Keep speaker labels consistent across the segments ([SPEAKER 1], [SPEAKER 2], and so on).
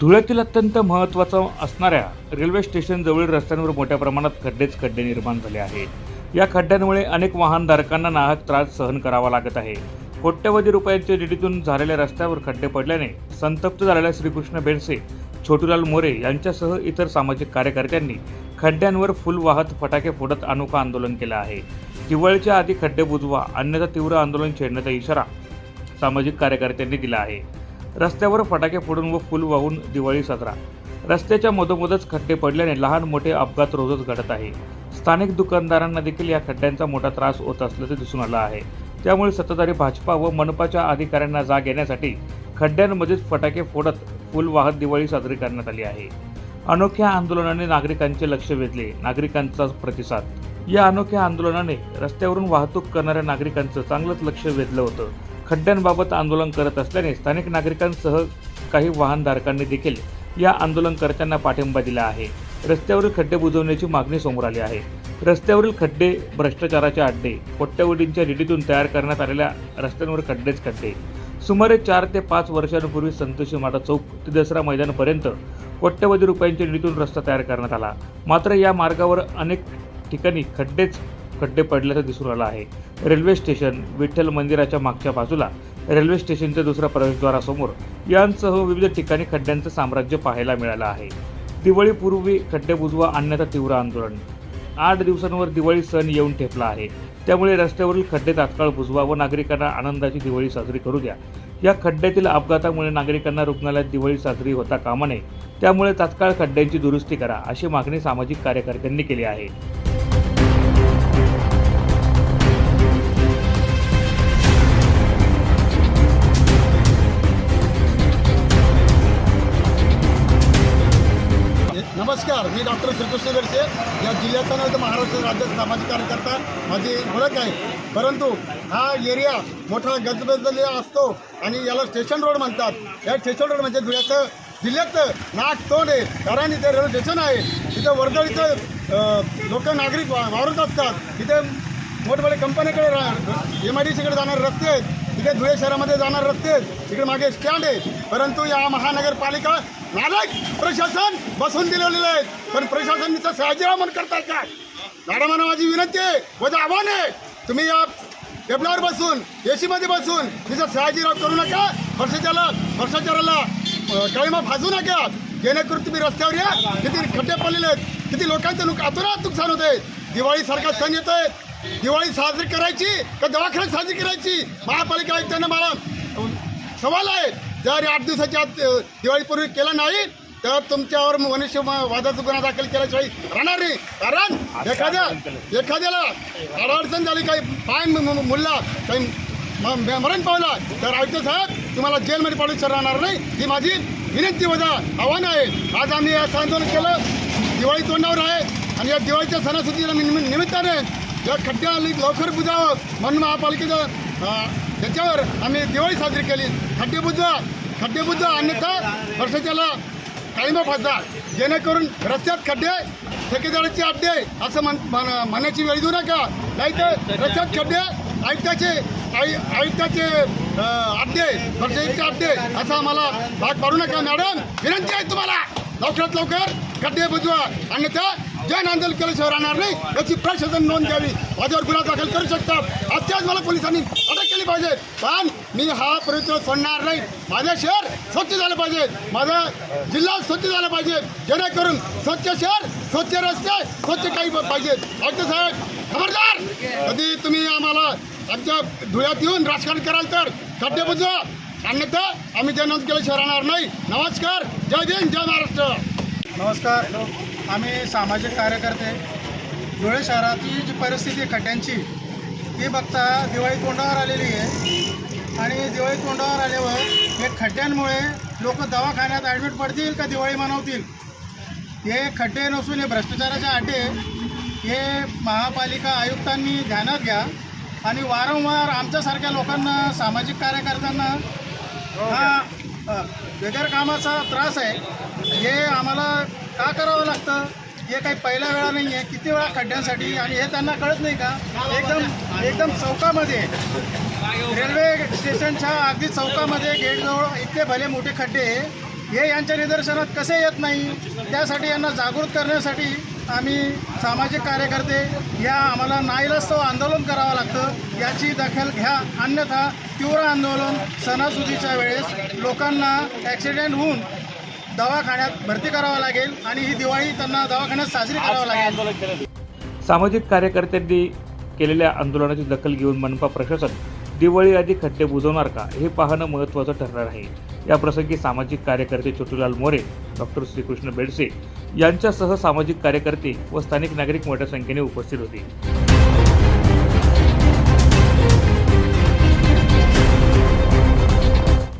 [SPEAKER 1] धुळ्यातील अत्यंत महत्त्वाचा असणाऱ्या रेल्वे स्टेशनजवळील रस्त्यांवर मोठ्या प्रमाणात खड्डेच खड्डे निर्माण झाले आहेत. या खड्ड्यांमुळे अनेक वाहनधारकांना नाहक त्रास सहन करावा लागत आहे. कोट्यवधी रुपयांच्या निधीतून झालेल्या रस्त्यावर खड्डे पडल्याने संतप्त झालेल्या श्रीकृष्ण बेडसे छोटूलाल मोरे यांच्यासह इतर सामाजिक कार्यकर्त्यांनी खड्ड्यांवर फुल वाहत फटाके फोडत अनोखा आंदोलन केलं आहे. दिवाळीच्या आधी खड्डे बुजवा अन्यथा तीव्र आंदोलन छेडण्याचा इशारा सामाजिक कार्यकर्त्यांनी दिला आहे. रस्त्यावर फटाके फोडून व फुल वाहून दिवाळी साजरा. रस्त्याच्या मधोमधच खड्डे पडल्याने लहान मोठे अपघात रोजच घडत आहे. स्थानिक दुकानदारांना देखील या खड्ड्यांचा मोठा त्रास होत असल्याचे दिसून आलं आहे. त्यामुळे सत्ताधारी भाजपा व मनपाच्या अधिकाऱ्यांना जाग येण्यासाठी खड्ड्यांमध्येच फटाके फोडत फुल वाहत दिवाळी साजरी करण्यात आली आहे. अनोख्या आंदोलनाने नागरिकांचे लक्ष वेधले नागरिकांचा प्रतिसाद. या अनोख्या आंदोलनाने रस्त्यावरून वाहतूक करणाऱ्या नागरिकांचं चांगलंच लक्ष वेधलं होतं. खड्ड्यांबाबत आंदोलन करत असल्याने स्थानिक नागरिकांसह काही वाहनधारकांनी देखील या आंदोलनकर्त्यांना पाठिंबा दिला आहे. रस्त्यावरील खड्डे बुजवण्याची मागणी समोर आली आहे. रस्त्यावरील खड्डे भ्रष्टाचाराचे अड्डे कोट्यवधींच्या निधीतून तयार करण्यात आलेल्या रस्त्यांवर खड्डेच खड्डे. सुमारे चार ते पाच वर्षांपूर्वी संतोषी माता चौक ते दसरा मैदानापर्यंत कोट्यवधी रुपयांच्या निधीतून रस्ता तयार करण्यात आला. मात्र या मार्गावर अनेक ठिकाणी खड्डेच खड्डे पडल्याचं दिसून आलं आहे. रेल्वे स्टेशन विठ्ठल मंदिराच्या मागच्या बाजूला रेल्वे स्टेशनच्या दुसऱ्या प्रवेशद्वारासमोर. यांसह विविध ठिकाणी खड्ड्यांचं साम्राज्य पाहायला मिळालं आहे. दिवाळीपूर्वी खड्डे बुजवा आणण्याचं तीव्र आंदोलन. आठ दिवसांवर दिवाळी सण येऊन ठेपला आहे. त्यामुळे रस्त्यावरील खड्डे तात्काळ बुजवा व नागरिकांना आनंदाची दिवाळी साजरी करू द्या. या खड्ड्यातील अपघातामुळे नागरिकांना रुग्णालयात दिवाळी साजरी होता कामा नये. त्यामुळे तात्काळ खड्ड्यांची दुरुस्ती करा अशी मागणी सामाजिक कार्यकर्त्यांनी केली आहे.
[SPEAKER 2] नमस्कार मी डॉक्टर श्रीकृष्ण बेडसे या जिल्ह्याचा नव्हे तर महाराष्ट्र राज्याचा सामाजिक कार्यकर्ता माझी ओळख आहे. परंतु हा एरिया मोठा गजबजलेला असतो आणि याला स्टेशन रोड म्हणतात. या स्टेशन रोड म्हणजे धुळ्याचं जिल्ह्याचं नाक तोंड आहे. कारण इथे रेल्वे स्टेशन आहे. तिथं वर्दळीचं लोक नागरिक वा वावरत असतात. तिथे मोठमोठ्या कंपन्याकडे एम आय डी सीकडे जाणारे रस्ते आहेत. तिथे धुळे शहरामध्ये जाणार रस्ते आहेत. तिकडे मागे स्टँड आहे परंतु या महानगरपालिका नालायक प्रशासन बसून दिलेले आहेत. पण प्रशासन नुसतं सयाजीरामन करतात का? मॅडमांना माझी विनंती आहे. माझं आव्हान आहे. तुम्ही या टेबलावर बसून ए सीमध्ये बसून तिचं सयाजीराव करू नका. भ्रष्टाचाराला भ्रष्टाचाराला कळीमा काळीमा फासू नका. जेणेकरून तुम्ही रस्त्यावर या. किती खड्डे पडलेले आहेत. किती लोकांचं नुक अतुरात नुकसान होत आहे दिवाळीसारखा सण येत आहे दिवाळी साजरी करायची का दवाखान्यात साजरी करायची? महापालिका आयुक्तांना मला सवाल आहे. जर आठ दिवसाच्या आत दिवाळीपूर्वी केला नाही तर तुमच्यावर मनुष्य वादाचा गुन्हा दाखल केल्याशिवाय राहणार नाही. कारण एखाद्या एखाद्याला अडचण झाली काही पाय मुलला काही म- मरण पावला तर आयुक्त साहेब तुम्हाला जेलमध्ये पाडू राहणार नाही. ही माझी विनंती वजा आव्हान आहे. आज आम्ही असं आंदोलन केलं. दिवाळी तोंडावर आहे. आणि या दिवाळीच्या सणासुदीला निमित्ताने या खड्ड्या लवकर बुजावं म्हणून महापालिकेचं त्याच्यावर आम्ही दिवाळी साजरी केली. खड्डे बुजवा खड्डे बुजवा अन्यथा वर्षाच्याला काळीमा फासदा जेणेकरून रस्त्यात खड्डे ठेकेदाराचे अड्डे असं म्हण म्हण- म्हणण्याची वेळ देऊ नका. नाही तर रस्त्यात खड्डे आयुक्ताचे आयु आयुक्ताचे अड्डे वर्षाचे अड्डे असं आम्हाला भाग पाडू नका. मॅडम विनंती आहे तुम्हाला. लवकरात लवकर खड्डे बुजवा. अन्यथा जन आंदोलन केल्याशिवाय राहणार नाही. याची प्रशासन नोंद घ्यावी. माझ्यावर गुन्हा दाखल करू शकतात. आजच्याच मला पोलिसांनी अटक केली पाहिजे. पण मी हा प्रयत्न सोडणार नाही. माझं शहर स्वच्छ झालं पाहिजे. माझा जिल्हा स्वच्छ झाला पाहिजे. जेणेकरून स्वच्छ शहर स्वच्छ रस्ते स्वच्छ काही पाहिजे. आयुक्त साहेब खबरदार. कधी तुम्ही आम्हाला आमच्या धुळ्यात येऊन राजकारण कराल तर खड्डे बुजवा. अन्यथा आम्ही जनआंदोलन केल्याशिवाय राहणार नाही. नमस्कार. जय भीम जय महाराष्ट्र.
[SPEAKER 3] नमस्कार. आम्ही सामाजिक कार्यकर्ते धुळे शहराची जी परिस्थिती आहे खड्ड्यांची ती बघता दिवाळी तोंडावर आलेली आहे. आणि दिवाळी तोंडावर आल्यावर हे खड्ड्यांमुळे लोक दवाखान्यात ॲडमिट पडतील का दिवाळी मनवतील? हे खड्डे नसून हे भ्रष्टाचाराचे अड्डे हे महापालिका आयुक्तांनी ध्यानात घ्या. आणि वारंवार आमच्यासारख्या लोकांना सामाजिक कार्यकर्त्यांना हा बेगर कामाचा त्रास आहे. हे आम्हाला करावं लागतं. हे काही पहिल्या वेळा नाही आहे किती वेळा खड्ड्यांसाठी? आणि हे त्यांना कळत नाही का? एकदम एकदम चौकामध्ये रेल्वे स्टेशनच्या अगदी चौकामध्ये गेटजवळ इतके भले मोठे खड्डे हे यांच्या निदर्शनात कसे येत नाही? त्यासाठी यांना जागृत करण्यासाठी आम्ही सामाजिक कार्यकर्ते या आम्हाला नाईलास्तव आंदोलन करावं लागतं. याची दखल घ्या. अन्यथा तीव्र आंदोलन सणासुदीच्या वेळेस लोकांना ॲक्सिडेंट होऊन दवाखान्यात भरती करावं लागेल आणि ही दिवाळी त्यांना दवाखान्यात साजरी करावं लागेल.
[SPEAKER 1] सामाजिक कार्यकर्त्यांनी केलेल्या आंदोलनाची दखल घेऊन मनपा प्रशासन दिवाळी आधी खड्डे बुजवणार का हे पाहणं महत्त्वाचं ठरणार आहे. या प्रसंगी सामाजिक कार्यकर्ते छोटूलाल मोरे डॉक्टर श्रीकृष्ण बेडसे यांच्यासह सामाजिक कार्यकर्ते व स्थानिक नागरिक मोठ्या संख्येने उपस्थित होते.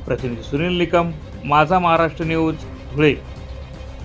[SPEAKER 1] प्रतिनिधी सुनील निकम माझा महाराष्ट्र न्यूज धुळे